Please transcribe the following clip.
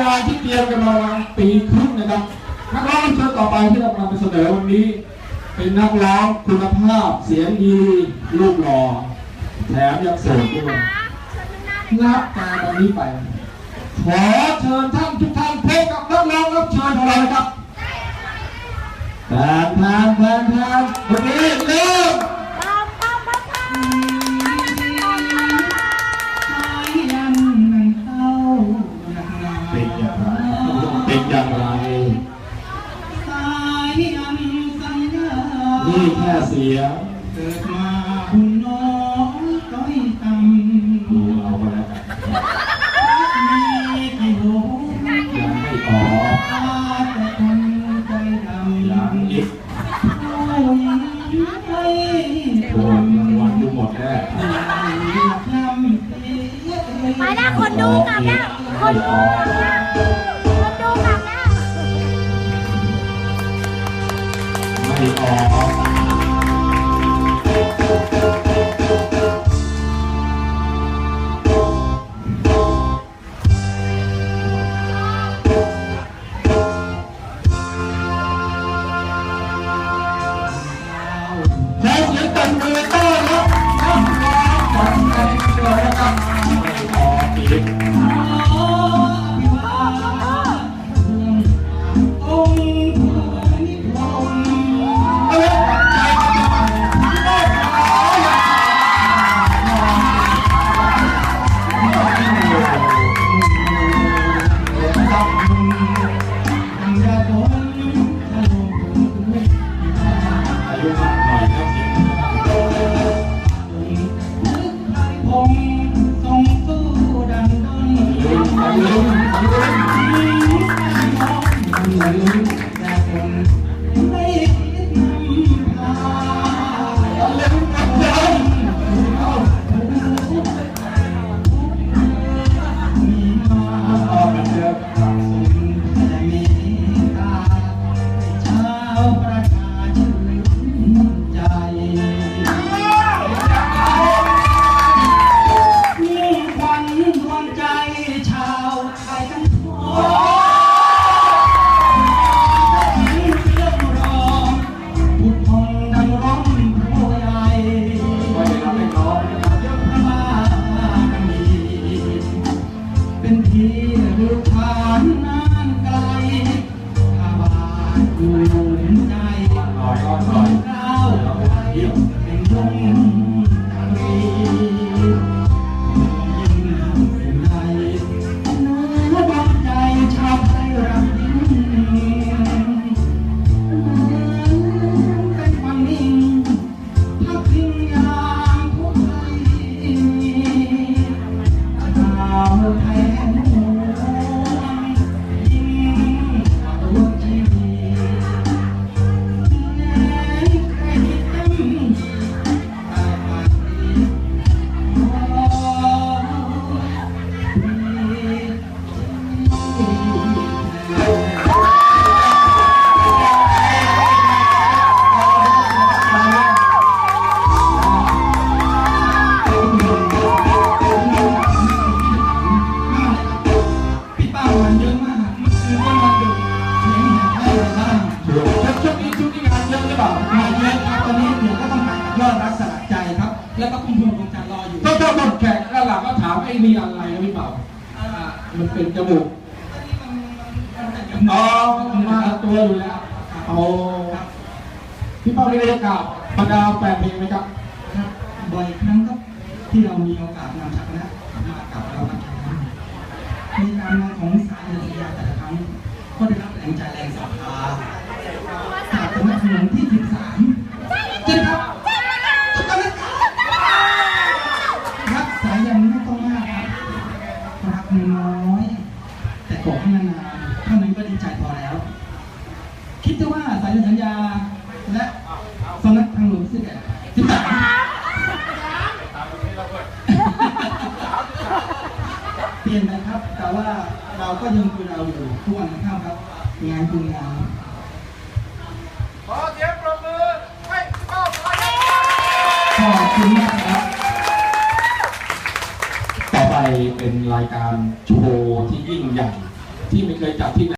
งานที่เตรียมกันมาปีครึ่งนะครับนักร้องเชิญต่อไปที่เรากำลังไปเสนอวันนี้ เป็นนักร้องคุณภาพเสียงดีรูปหล่อแถมยังโสดด้วยรับการวันนี้ไปขอเชิญท่านทุกท่านพบกับนักร้องรับเชิญของเรานะครับแทนแทนแทนแทนวันนี้เริ่ม เสียเกิดมาหุ่นน้อยต้อยต่ำดูเอาไปแล้วกันมีกี่โหยังไม่ออกตาแต่คนใจดำยังอีกโอ้ยไม่โดนรางวัลดูหมดแน่ลำเพียไปแล้วคนดูกลับแล้วคนดูกลับแล้วคนดูกลับแล้วไม่ออก แพั อยู่ถ้าถ้าหมดแขกแล้วหลังก็ถามไอ้นี่อะไรนะพี่เปล่าอ่ามันเป็นจมูกตอนนี้มันมันมันจะอ๋อมาตัวอยู่แล้วเอาพี่เป้าได้บรรยากาศบรรดาแฟนเพลงไหมครับครับบ่อยครั้งครับที่เรามีโอกาสนำชักนะมากับเรามาแข่งขันในการมาของสายเรือสยามแต่ละครั้งก็ได้รับแรงใจแรงศรัทธาจากสนับสนุนที่ คิดซะว่าสายสัญญาและสำนักทางหลวงสิบเอ็ดสิบสามเปลี่ยนไปครับ แต่ว่าเราก็ยังคือเราอยู่ทุกวันข้ามครับ งานคืองานขอเสียงปรบมือให้เป้าหมขอบคุณมากครับ ต่อไปเป็นรายการโชว์ที่ยิ่งใหญ่ที่ไม่เคยจัดที่ไหน